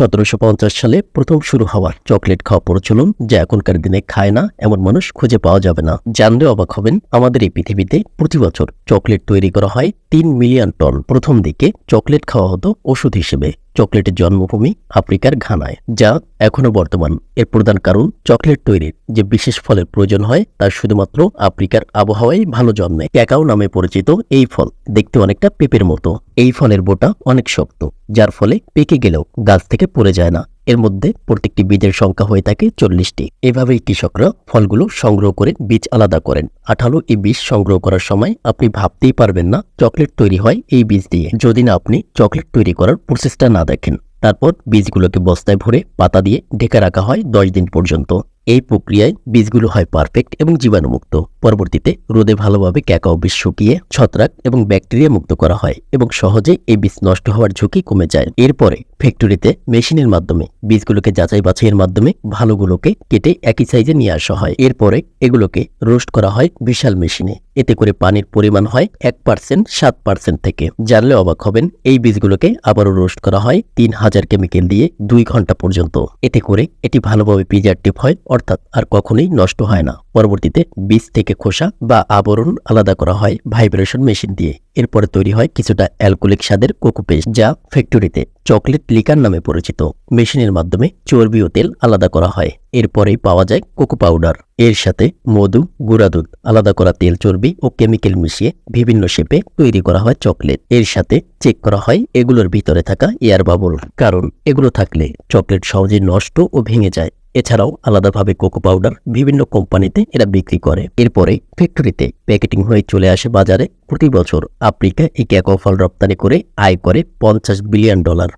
সতেরোশো পঞ্চাশ সালে প্রথম শুরু হওয়া চকলেট খাওয়া প্রচলন যা এখনকার দিনে খায় না, এমন মানুষ খুঁজে পাওয়া যাবে না। জানলে অবাক হবেন, আমাদের এই পৃথিবীতে প্রতি বছর চকলেট তৈরি করা হয় তিন মিলিয়ন টন প্রথম দিকে চকলেট খাওয়া হতো ওষুধ হিসেবে। চকলেটের জন্মভূমি আফ্রিকার ঘানায়, যা এখনও বর্তমান। এর প্রধান কারণ চকলেট তৈরির যে বিশেষ ফলের প্রয়োজন হয়, তা শুধুমাত্র আফ্রিকার আবহাওয়ায় ভালো জন্মে। ক্যাকাও নামে পরিচিত এই ফল দেখতে অনেকটা পেঁপের মতো। এই ফলের বোটা অনেক শক্ত, যার ফলে পেকে গেলেও গাছ থেকে পড়ে যায় না। এর মধ্যে প্রত্যেকটি বীজের সংখ্যা হয়ে থাকে চল্লিশটি। এভাবেই কৃষকরা ফলগুলো সংগ্রহ করে বীজ আলাদা করেন। আঠালো এই বীজ সংগ্রহ করার সময় আপনি ভাবতেই পারবেন না চকলেট তৈরি হয় এই বীজ দিয়ে। যদি না আপনি চকলেট তৈরি করার প্রসেসটা না দেখেন, তারপর বীজগুলোকে বস্তায় ভরে পাতা দিয়ে ঢেকে রাখা হয় দশ দিন পর্যন্ত। এই প্রক্রিয়ায় বীজগুলো হয় পারফেক্ট এবং জীবাণুমুক্ত। পরবর্তীতে রোদে ভালোভাবে ক্যাকাও বীজ শুকিয়ে ছত্রাক এবং ব্যাকটেরিয়া মুক্ত করা হয় এবং সহজে এই বীজ নষ্ট হওয়ার ঝুঁকি কমে যায়। এরপরে ফ্যাক্টরিতে মেশিনের মাধ্যমে বীজগুলোকে যাচাই বাছাইয়ের মাধ্যমে ভালোগুলোকে কেটে একই সাইজে নিয়ে আসা হয়। এরপরে এগুলোকে রোস্ট করা হয় বিশাল মেশিনে। এতে করে পানির পরিমাণ হয় এক পার্সেন্ট, সাত পার্সেন্ট থেকে। জানলে অবাক হবেন, এই বীজগুলোকে আবারও রোস্ট করা হয় তিন হাজার কেমিক্যাল দিয়ে দুই ঘণ্টা পর্যন্ত। এতে করে এটি ভালোভাবে প্রিজার্টিভ হয়, অর্থাৎ আর কখনোই নষ্ট হয় না। পরবর্তীতে বীজ থেকে খোসা বা আবরণ আলাদা করা হয় ভাইব্রেশন মেশিন দিয়ে। এরপরে তৈরি হয় কিছুটা অ্যালকোলিক স্বাদের কোকো পেস্ট যা ফ্যাক্টরিতে চকলেট লিকার নামে পরিচিত। মেশিনের মাধ্যমে চর্বি ও তেল আলাদা করা হয়। এরপরেই পাওয়া যায় কোকো পাউডার। এর সাথে মধু, গুঁড়া দুধ, আলাদা করা তেল চর্বি ও কেমিক্যাল মিশিয়ে বিভিন্ন শেপে তৈরি করা হয় চকলেট। এর সাথে চেক করা হয় এগুলোর ভিতরে থাকা এয়ার বাবল। কারণ এগুলো থাকলে চকলেট সহজে নষ্ট ও ভেঙে যায়। এছাড়াও আলাদাভাবে কোকো পাউডার বিভিন্ন কোম্পানিতে এরা বিক্রি করে। এরপরে ফ্যাক্টরিতে প্যাকেটিং হয়ে চলে আসে বাজারে। প্রতি বছর আফ্রিকা এই ক্যাকো ফল রপ্তানি করে আয় করে পঞ্চাশ বিলিয়ন ডলার।